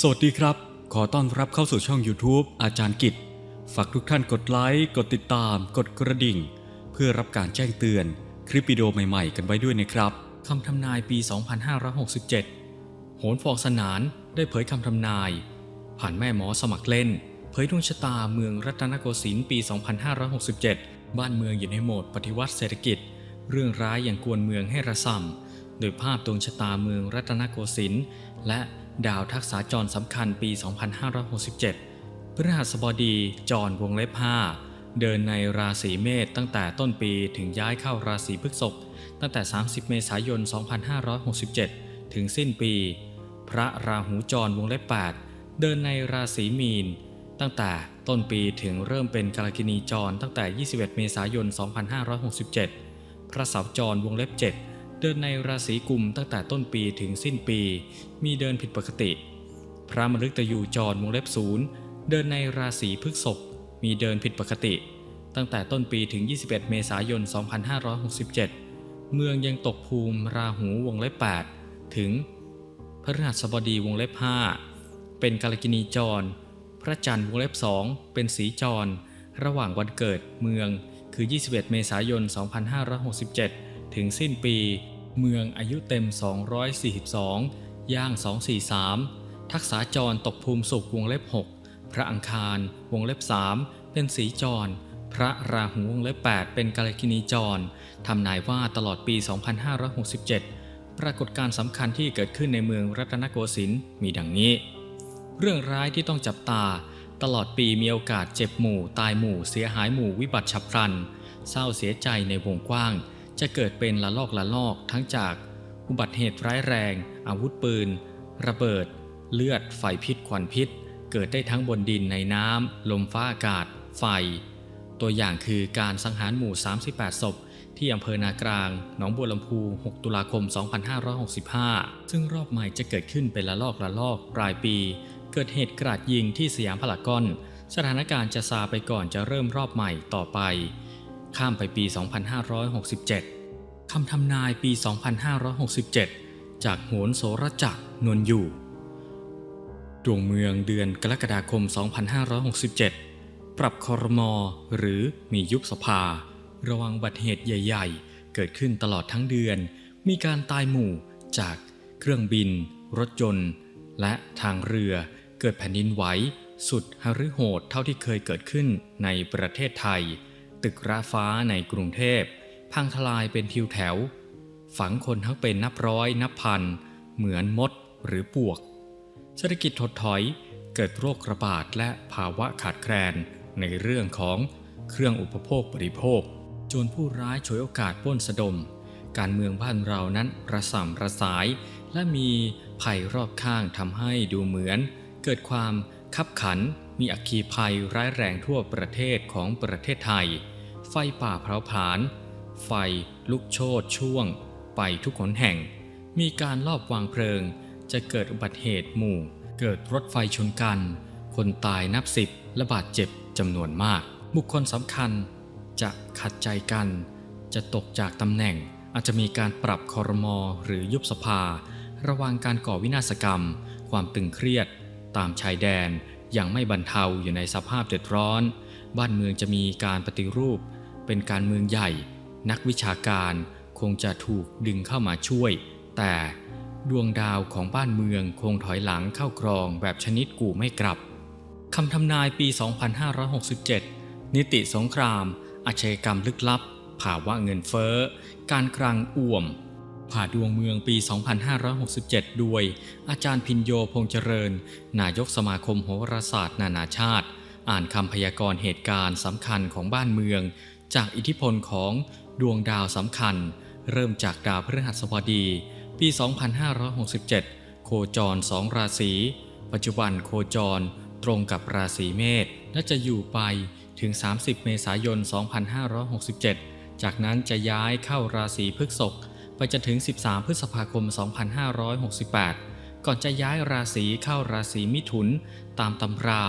สวัสดีครับ ขอต้อนรับเข้าสู่ช่อง YouTube อาจารย์กิจ ฝากทุกท่านกดไลค์ กดติดตาม กดกระดิ่ง เพื่อรับการแจ้งเตือน คลิปวิดีโอใหม่ๆ กันไว้ด้วยนะครับ คำทำนายปี 2567 โหนฟองสนานได้เผยคำทำนาย ผ่านแม่หมอสมัครเล่น เผยดวงชะตาเมืองรัตนโกสินทร์ปี 2567 บ้านเมืองอยู่ในโหมดปฏิวัติเศรษฐกิจ เรื่องร้ายอย่างกวนเมืองให้ระส่ำโดยภาพดวงชะตาเมืองรัตนโกสินทร์และ ดาวทักษาจรสำคัญปี 2567 พฤหัสบดีจรวงเล็บ 5 เดินในราศีเมษตั้งแต่ต้นปีถึงย้ายเข้าราศีพฤษภตั้งแต่ 30 เมษายน 2567 ถึงสิ้นปี พระราหูจรวงเล็บ 8 เดินในราศีมีน ตั้งแต่ต้นปีถึงเริ่มเป็นกาลกินีจรตั้งแต่ 21 เมษายน 2567 พระเสาจรวงเล็บ 7 เดินในราศีกุมตั้งแต่ต้นปีถึงสิ้นปี มีเดินผิดปกติ พระมฤตยูจรวงเล็บศูนย์เดินในราศีพฤษภมีเดินผิดปกติ ตั้งแต่ต้นปีถึง 21 เมษายน 2567 เมืองยังตกภูมิราหูวงเล็บ8ถึงพฤหัสบดีวงเล็บ 5 เป็นกาลกินีจร พระจันทร์วงเล็บ2เป็นสีจร ระหว่างวันเกิดเมืองคือ 21 เมษายน 2567 ถึงสิ้นปี เมืองอายุเต็ม 242 ย่าง 243 ทักษาจรตกภูมิสุขวงเล็บ 6 พระอังคารวงเล็บ 3 เป็นสีจร พระราหูวงเล็บ 8 เป็นกาลกินีจร ทำนายว่าตลอดปี 2567 ปรากฏการสำคัญที่เกิดขึ้นในเมืองรัตนโกสินทร์มีดังนี้ เรื่องร้ายที่ต้องจับตา ตลอดปีมีโอกาสเจ็บหมู่ ตายหมู่ เสียหายหมู่วิบัติฉับพลัน เศร้าเสียใจในวงกว้าง จะเกิดเป็นละลอกละลอกทั้งจาก อุบัติเหตุร้ายแรง อาวุธปืน ระเบิด เลือด ไฟพิษควันพิษ เกิดได้ทั้งบนดินในน้ำ ลมฟ้าอากาศ ไฟ ตัวอย่างคือการสังหารหมู่ 38 ศพ ที่อำเภอนากลาง หนองบัวลำพู 6 ตุลาคม 2565 ซึ่งรอบใหม่จะเกิดขึ้นเป็นละลอกละลอกปลายปี เกิดเหตุกราดยิงที่สยามพารากอน สถานการณ์จะซาไปก่อนจะเริ่มรอบใหม่ต่อไป ข้ามไปปี 2567 คำทำนายปี 2567 จากโหนโสรจักรนวลอยู่ ดวงเมืองเดือนกรกฎาคม 2567 ปรับคอรมอหรือมียุบสภา ระวังบัติเหตุใหญ่ ๆ เกิดขึ้นตลอดทั้งเดือน มีการตายหมู่จากเครื่องบิน รถยนต์ และทางเรือเกิดแผ่นดินไหวสุดหฤโหดเท่าที่เคยเกิดขึ้นในประเทศไทย ตึกราฟ้าในกรุงเทพ พังทลายเป็นทิวแถว ฝังคนทั้งเป็นนับร้อยนับพัน เหมือนมดหรือปวก เศรษฐกิจถดถอยเกิดโรคระบาดและภาวะขาดแคลนในเรื่องของเครื่องอุปโภคบริโภคจรผู้ร้ายฉวยโอกาสป้นสะดม การเมืองบ้านเรานั้นระส่ำระสาย และมีภัยรอบข้างทำให้ดูเหมือน เกิดความคับขันมีอัคคีภัยร้ายแรงทั่วประเทศของประเทศไทย ไฟป่าเผาผลาญไฟลุกโชนช่วง ไปทุกขนแห่ง มีการลอบวางเพลิง จะเกิดอุบัติเหตุหมู่ เกิดรถไฟชนกัน คนตายนับสิบและบาดเจ็บจำนวนมาก บุคคลสำคัญจะขัดใจกัน จะตกจากตำแหน่งอาจจะมีการปรับคอรมอหรือยุบสภา ระวังการก่อวินาศกรรม ความตึงเครียด ตามชายแดนยังไม่บรรเทาอยู่ในสภาพเดือดร้อน บ้านเมืองจะมีการปฏิรูป เป็นการเมืองใหญ่ นักวิชาการคงจะถูกดึงเข้ามาช่วย แต่ดวงดาวของบ้านเมืองคงถอยหลังเข้าครองแบบชนิดกู่ไม่กลับคำทำนายปี 2567 นิติสงคราม อาชญากรรมลึกลับ ภาวะเงินเฟ้อ การคลังอ่วม ผ่าดวงเมืองปี 2567ด้วยอาจารย์พินโยพงษ์เจริญ นายกสมาคมโหราศาสตร์ นานาชาติ อ่านคำพยากรณ์เหตุการณ์สำคัญของบ้านเมือง จากอิทธิพลของดวงดาวสำคัญ เริ่มจากดาวพฤหัสบดี ปี 2567 โคจรสองราศี ปัจจุบันโคจรตรงกับราศีเมษและจะอยู่ไปถึง 30 เมษายน 2567 จากนั้นจะย้ายเข้าราศีพฤษภไปจนถึง 13 พฤษภาคม 2568 ก่อนจะย้ายราศีเข้าราศีมิถุนตามตำรา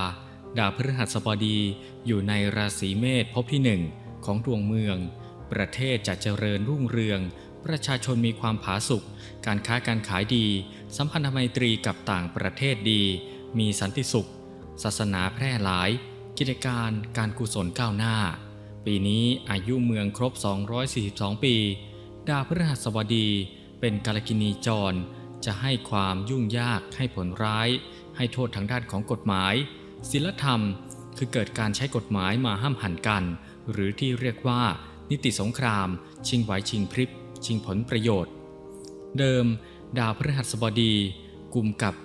ดาวพฤหัสบดีอยู่ในราศีเมษภพที่หนึ่ง ของดวงเมือง ประเทศจะเจริญรุ่งเรือง ประชาชนมีความผาสุกการค้าการขายดี สัมพันธไมตรีกับต่างประเทศดี มีสันติสุข ศาสนาแพร่หลาย กิจการการกุศลก้าวหน้า ปีนี้อายุเมืองครบ 242 ปี ดาวพฤหัสบดีเป็นกาลกินีจร จะให้ความยุ่งยากให้ผลร้าย ให้โทษทางด้านของกฎหมาย ศิลธรรมคือเกิดการใช้กฎหมายมาห้ามหันกัน หรือที่เรียกว่า นิติสงคราม ชิงไหวชิงพริบ ชิงผลประโยชน์ เดิม ดาวพฤหัสบดีกลุ่มกับ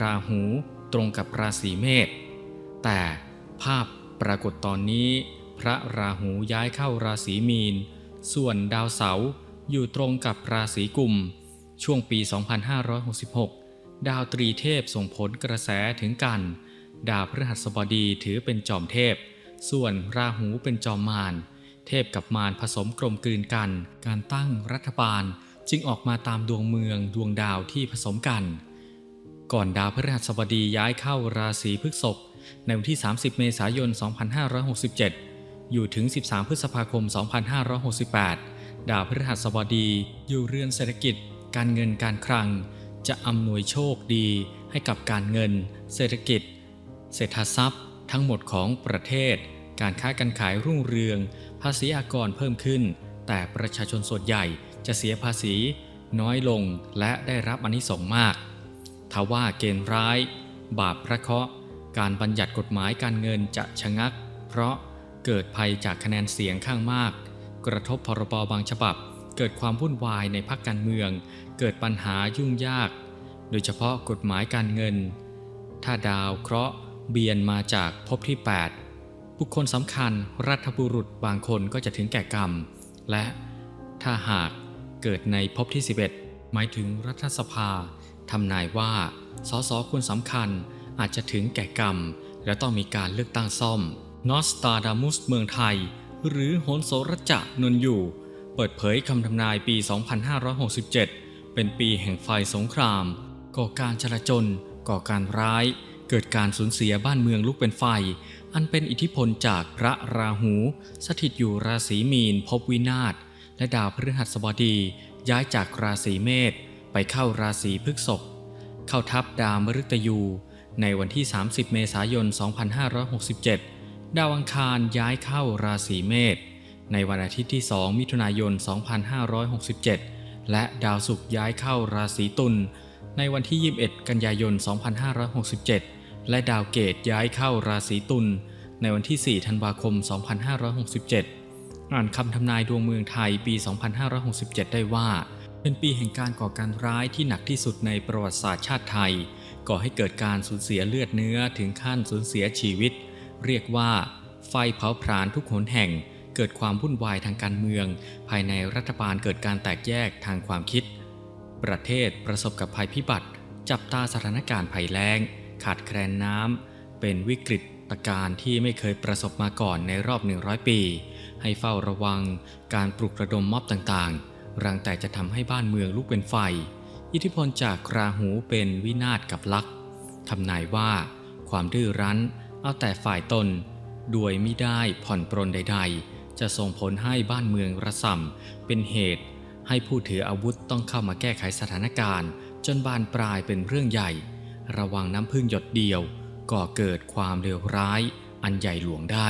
ราหูตรงกับราศีเมษแต่ภาพปรากฏตอนนี้ พระราหูย้ายเข้าราศีมีน ส่วนดาวเสาร์อยู่ตรงกับราศีกุม ช่วงปี 2566 ดาวตรีเทพส่งผลกระแสถึงกัน ดาวพฤหัสบดีถือเป็นจอมเทพ ส่วนราหูเป็นจอมมารเทพกับมารผสมกลมกลืนกัน การตั้งรัฐบาลจึงออกมาตามดวงเมืองดวงดาวที่ผสมกัน ก่อนดาวพฤหัสบดีย้ายเข้าราศีพฤษภในวันที่ 30 เมษายน 2567 อยู่ถึง 13 พฤษภาคม 2568 ดาวพฤหัสบดีอยู่เรือนเศรษฐกิจ การเงินการคลัง จะอำนวยโชคดีให้กับการเงิน เศรษฐกิจ เศรษฐทรัพย์ ทั้งหมดของประเทศ การค้าการขายรุ่งเรือง ภาษีอากรเพิ่มขึ้น แต่ประชาชนส่วนใหญ่จะเสียภาษีน้อยลงและได้รับอานิสงส์มาก ทว่าเกณฑ์ร้าย บาปพระเคราะห์การบัญญัติกฎหมายการเงินจะชะงัก เพราะเกิดภัยจากคะแนนเสียงข้างมาก กระทบพรบบางฉบับ เกิดความวุ่นวายในพรรคการเมือง เกิดปัญหายุ่งยาก โดยเฉพาะกฎหมายการเงิน ถ้าดาวเคราะห์เบียนมาจากภพที่ 8 บุคคลสำคัญรัฐบุรุษบางคนก็จะถึงแก่กรรม และถ้าหากเกิดในภพที่ 11 หมายถึงรัฐสภาทำนายว่าสสคนสำคัญอาจจะถึงแก่กรรม และต้องมีการเลือกตั้งซ่อม นอสตาดามุสเมืองไทย หรือโหนโสรจะนนอยู่ เปิดเผยคำทำนายปี 2567 เป็นปีแห่งไฟสงคราม ก่อการจลาจลก่อการร้าย เกิดการสูญเสียบ้านเมืองลุกเป็นไฟ อันเป็นอิทธิพลจากพระราหู สถิตอยู่ราศีมีนพบวินาศและดาวพฤหัสบดีย้ายจากราศีเมษไปเข้าราศีพฤษภเข้าทับดาวมฤตยู ในวันที่ 30 เมษายน 2567 ดาวอังคารย้ายเข้าราศีเมษในวันอาทิตย์ที่ 2 มิถุนายน 2567 และดาวศุกร์ย้ายเข้าราศีตุล ในวันที่ 21 กันยายน 2567 และดาวเกตย้ายเข้าราศีตุลในวันที่ 4 ธันวาคม 2567 อ่านคำทำนายดวงเมืองไทยปี 2567 ได้ว่า เป็นปีแห่งการก่อการร้ายที่หนักที่สุดในประวัติศาสตร์ชาติไทย ก่อให้เกิดการสูญเสียเลือดเนื้อถึงขั้นสูญเสียชีวิต เรียกว่า ไฟเผาผลาญทุกหนแห่ง เกิดความวุ่นวายทางการเมือง ภายในรัฐบาลเกิดการแตกแยกทางความคิด ประเทศประสบกับภัยพิบัติ จับตาสถานการณ์ภัยแล้ง ขาดแคลนน้ำ เป็นวิกฤตการณ์ที่ไม่เคยประสบมาก่อนในรอบ 100 ปี ให้เฝ้าระวังการปลุกระดมม็อบต่างๆ รังแต่จะทำให้บ้านเมืองลุกเป็นไฟ อิทธิพลจากราหูเป็นวินาศกับลักษ์ทำนายว่า ความดื้อรั้น เอาแต่ฝ่ายตนด้วยไม่ได้ผ่อนปรนใด ๆ จะส่งผลให้บ้านเมืองระส่ำเป็นเหตุ ให้ผู้ถืออาวุธต้องเข้ามาแก้ไขสถานการณ์ จนบานปลายเป็นเรื่องใหญ่ ระวังน้ำพึ่งหยดเดียว ก่อเกิดความเลวร้าย อันใหญ่หลวงได้